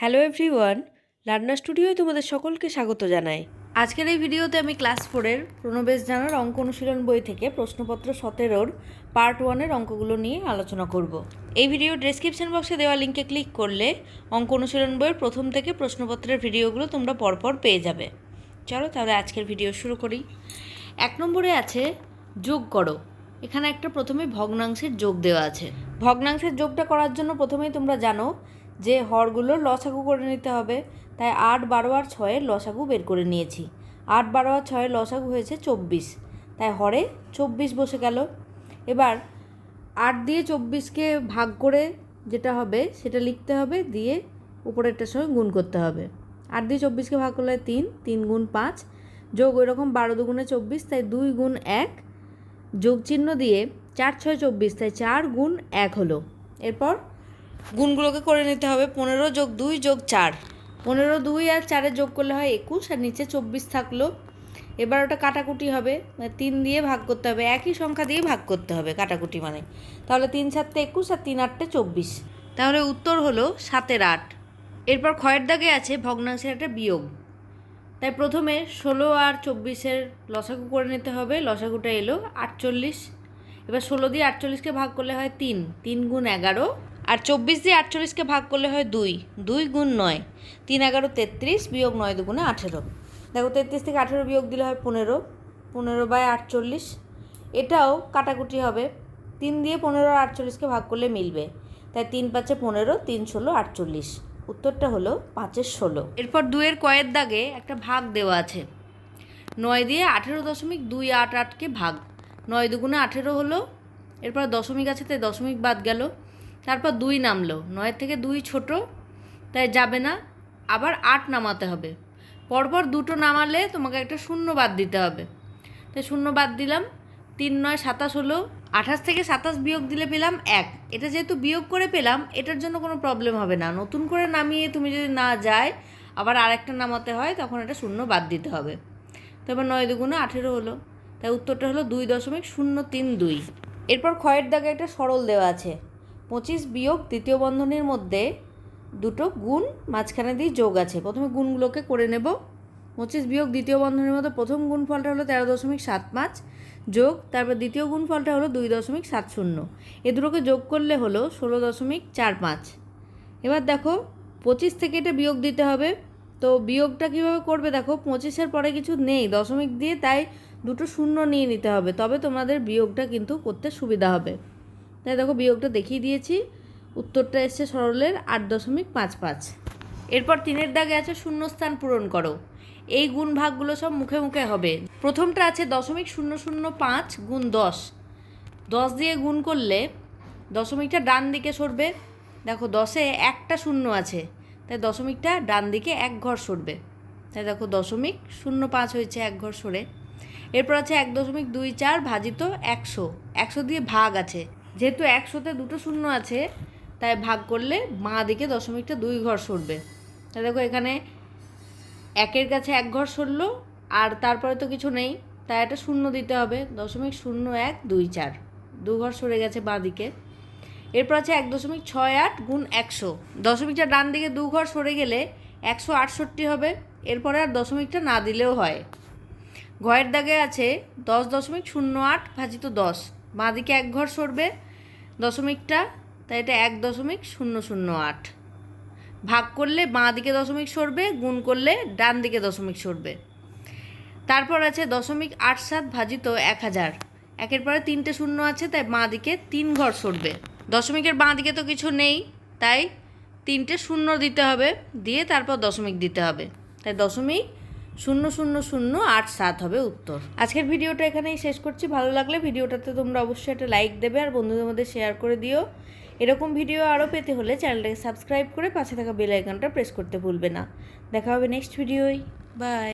Hello everyone, learner স্টুডিওয় তোমাদের সকলকে স্বাগত জানাই। আজকের এই ভিডিওতে আমি ক্লাস ফোরের প্রণবেশ জানার অঙ্ক অনুশীলন বই থেকে প্রশ্নপত্র সতেরোর পার্ট ওয়ানের অঙ্কগুলো নিয়ে আলোচনা করব। এই ভিডিও ডেসক্রিপশন বক্সে দেওয়া লিঙ্কে ক্লিক করলে অঙ্ক অনুশীলন বইয়ের প্রথম থেকে প্রশ্নপত্রের ভিডিওগুলো তোমরা পরপর পেয়ে যাবে। চলো তাহলে আজকের ভিডিও শুরু করি। এক নম্বরে আছে, যোগ করো। এখানে একটা প্রথমে ভগ্নাংশের যোগ দেওয়া আছে। ভগ্নাংশের যোগটা করার জন্য প্রথমেই তোমরা জানো যে হরগুলো লসাগু করে নিতে হবে, তাই আট বারো আর ছয়ের লসাগু বের করে নিয়েছি। আট বারো আর ছয়ের লসাগু হয়েছে চব্বিশ, তাই হরে চব্বিশ বসে গেল। এবার আট দিয়ে চব্বিশকে ভাগ করে যেটা হবে, সেটা লিখতে হবে, দিয়ে উপরেরটার সঙ্গে গুণ করতে হবে। আট দিয়ে চব্বিশকে ভাগ করলে তিন তিন গুণ পাঁচ, যোগ ওই রকম বারো দুগুণে চব্বিশ, তাই দুই গুণ এক যোগ চিহ্ন দিয়ে চার ছয় চব্বিশ, তাই চার গুণ এক হলো। এরপর গুণগুলোকে করে নিতে হবে পনেরো যোগ দুই যোগ চার। পনেরো দুই আর চারে যোগ করলে হয় একুশ আর নিচে চব্বিশ থাকল। এবার ওটা কাটাকুটি হবে মানে তিন দিয়ে ভাগ করতে হবে একই সংখ্যা দিয়ে ভাগ করতে হবে কাটাকুটি মানে। তাহলে তিন সাতটা একুশ আর তিন আটটে চব্বিশ। তাহলে উত্তর হলো সাতের আট। এরপর ক্ষয়ের দাগে আছে ভগ্নাংশের একটা বিয়োগ। তাই প্রথমে ষোলো আর চব্বিশের লসাগু করে নিতে হবে লসাগুটা এলো আটচল্লিশ। এবার ষোলো দিয়ে আটচল্লিশকে ভাগ করলে হয় তিন তিন গুণ এগারো। আর চব্বিশ দিয়ে আটচল্লিশকে ভাগ করলে হয় দুই। দুই গুণ নয়। তিন এগারো তেত্রিশ বিয়োগ নয় দুগুণে আঠেরো। দেখো তেত্রিশ থেকে আঠেরো বিয়োগ দিলে হয় পনেরো। পনেরো বাই আটচল্লিশ। এটাও কাটাকুটি হবে। তিন দিয়ে পনেরো আটচল্লিশকে ভাগ করলে মিলবে। তাই তিন পাঁচে পনেরো, তিন ষোলো, আটচল্লিশ। উত্তরটা হলো পাঁচের ষোলো। এরপর দুয়ের কয়ের দাগে একটা ভাগ দেওয়া আছে। নয় দিয়ে আঠেরো দশমিক দুই আট আটকে ভাগ। নয় দুগুণে আঠেরো হলো। এরপর দশমিক আছে, তাই দশমিক বাদ গেল। তারপর দুই নামলো। নয়ের থেকে দুই ছোট, তাই যাবে না। আবার আট নামাতে হবে। পরপর দুটো নামালে তোমাকে একটা শূন্য বাদ দিতে হবে। তাই শূন্য বাদ দিলাম। তিন, নয়, সাতাশ হলো। আঠাশ থেকে সাতাশ বিয়োগ দিলে পেলাম এক। এটা যেহেতু বিয়োগ করে পেলাম, এটার জন্য কোনো প্রবলেম হবে না। নতুন করে নামিয়ে তুমি যদি না যায়, আবার আরেকটা নামাতে হয়, তখন এটা শূন্য বাদ দিতে হবে। তো এবার নয় দুগুণে আঠেরো হলো। তাই উত্তরটা হলো দুই দশমিক শূন্য তিন দুই। এরপর ক্ষয়ের দাগে একটা সরল দেওয়া আছে। পঁচিশ বিয়োগ দ্বিতীয় বন্ধনের মধ্যে দুটো গুণ মাঝখানে দিয়ে যোগ আছে। প্রথমে গুণগুলোকে করে নেব। পঁচিশ বিয়োগ দ্বিতীয় বন্ধনের মধ্যে প্রথম গুণফলটা হলো তেরো দশমিক সাত পাঁচ যোগ, তারপর দ্বিতীয় গুণফলটা হলো দুই দশমিক সাত শূন্য। এ দুটোকে যোগ করলে হলো ষোলো দশমিক চার পাঁচ। এবার দেখো, পঁচিশ থেকে এটা বিয়োগ দিতে হবে। তো বিয়োগটা কীভাবে করবে? দেখো, পঁচিশের পরে কিছু নেই, দশমিক দিয়ে তাই দুটো শূন্য নিয়ে নিতে হবে। তবে তোমাদের বিয়োগটা কিন্তু করতে সুবিধা হবে। তাই দেখো বিয়োগটা দেখিয়ে দিয়েছি। উত্তরটা এসছে সরলের আট দশমিক পাঁচ পাঁচ। এরপর তিনের দাগে আছে শূন্যস্থান পূরণ করো। এই গুণ ভাগগুলো সব মুখে মুখে হবে। প্রথমটা আছে দশমিক শূন্য শূন্য পাঁচ গুণ দশ। দশ দিয়ে গুণ করলে দশমিকটা ডান দিকে সরবে। দেখো দশে একটা শূন্য আছে, তাই দশমিকটা ডান দিকে এক ঘর সরবে। তাই দেখো দশমিক শূন্য পাঁচ হয়েছে এক ঘর সরে। এরপর আছে এক দশমিক দুই চার ভাজিত একশো। একশো দিয়ে ভাগ আছে। যেহেতু একশোতে দুটো শূন্য আছে, তাই ভাগ করলে বাঁ দিকে দশমিকটা দুই ঘর সরবে। তাই দেখো এখানে একের কাছে এক ঘর সরলো, আর তারপরে তো কিছু নেই, তাই একটা শূন্য দিতে হবে। দশমিক শূন্য এক দুই চার, দু ঘর সরে গেছে বাঁ দিকে। এরপর আছে এক দশমিক ছয় আট গুণ একশো। দশমিকটা ডান দিকে দু ঘর সরে গেলে একশো আটষট্টি হবে, এরপরে আর দশমিকটা না দিলেও হয়। ঘয়ের দাগে আছে দশ দশমিক শূন্য আট ভাজিত দশ। বাঁ দিকে এক ঘর সরবে, দশমিকটা, তাই এটা এক দশমিক শূন্য শূন্য আট। ভাগ করলে বাঁ দিকে দশমিক সরবে, গুণ করলে ডান দিকে দশমিক সরবে। তারপর আছে দশমিক আট সাত ভাজিত এক হাজার। একের পরে তিনটে শূন্য আছে, তাই বাঁ দিকে তিন ঘর সরবে। দশমিকের বাঁ দিকে তো কিছু নেই, তাই তিনটে শূন্য দিতে হবে, দিয়ে তারপর দশমিক দিতে হবে। তাই দশমিক শূন্য শূন্য শূন্য আট সাত হবে উত্তর। আজকের ভিডিওটা এখানেই শেষ করছি। ভালো লাগলে ভিডিওটাতে তোমরা অবশ্যই একটা লাইক দেবে আর বন্ধুদের মধ্যে শেয়ার করে দিও। এরকম ভিডিও আরও পেতে হলে চ্যানেলটাকে সাবস্ক্রাইব করে পাশে থাকা বেল আইকনটা প্রেস করতে ভুলবে না। দেখা হবে নেক্সট ভিডিওই বাই